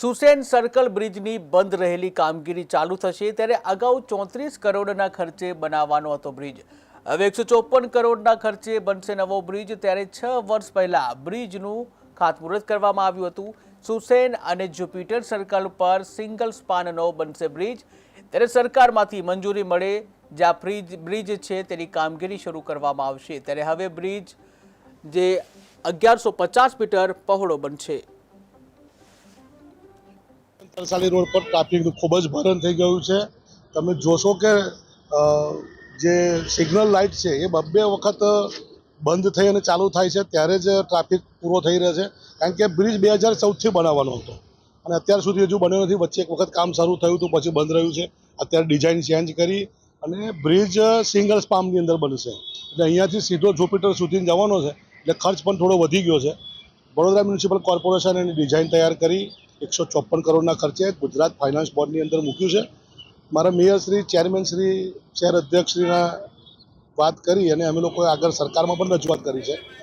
Susen circle બ્રિજની બંધ રહેલી કામગીરી ચાલુ થશે ત્યારે અગાઉ ચોત્રીસ કરોડના ખર્ચે બનાવવાનો હતો બ્રિજ. હવે એકસો ચોપન કરોડના ખર્ચે બનશે નવો બ્રિજ ત્યારે છ વર્ષ પહેલા બ્રિજનું ખાતમુહૂર્ત કરવામાં આવ્યું હતું. સુસેન અને જુપિટર સર્કલ પર સિંગલ સ્પાનનો બનશે બ્રિજ. ત્યારે સરકારમાંથી મંજૂરી મળે જ્યાં બ્રિજ બ્રિજ છે તેની કામગીરી શરૂ કરવામાં આવશે. ત્યારે હવે બ્રિજ જે અગિયારસો પચાસ મીટર પહોળો બનશે. તરસાલી રોડ પર ટ્રાફિકનું ખૂબ જ ભરણ થઈ ગયું છે. તમે જોશો કે જે સિગ્નલ લાઇટ છે, એ બબ્બે વખત બંધ થઈ અને ચાલુ થાય છે. ત્યારે જ ટ્રાફિક પૂરો થઈ રહ્યો છે. કારણ કે બ્રિજ બે હજાર ચૌદથી બનાવવાનો હતો. અને અત્યાર સુધી હજુ બન્યો નથી. વચ્ચે એક વખત કામ શરૂ થયું હતું, પછી બંધ રહ્યું છે. અત્યારે ડિઝાઇન ચેન્જ કરી અને બ્રિજ સિંગલ સ્પામની અંદર બનશે. એટલે અહીંયાથી સીધો જુપિટર સુધી જવાનો છે. એટલે ખર્ચ પણ થોડો વધી ગયો છે. વડોદરા મ્યુનિસિપલ કોર્પોરેશન એની ડિઝાઇન તૈયાર કરી. એકસો ચોપન કરોડના ખર્ચે ગુજરાત ફાઇનાન્સ બોર્ડની અંદર મૂક્યું છે. મારા મેયર શ્રી, ચેરમેન શ્રી શહેર અધ્યક્ષ વાત કરી અને અમે લોકોએ આગળ સરકારમાં પણ રજૂઆત કરી છે.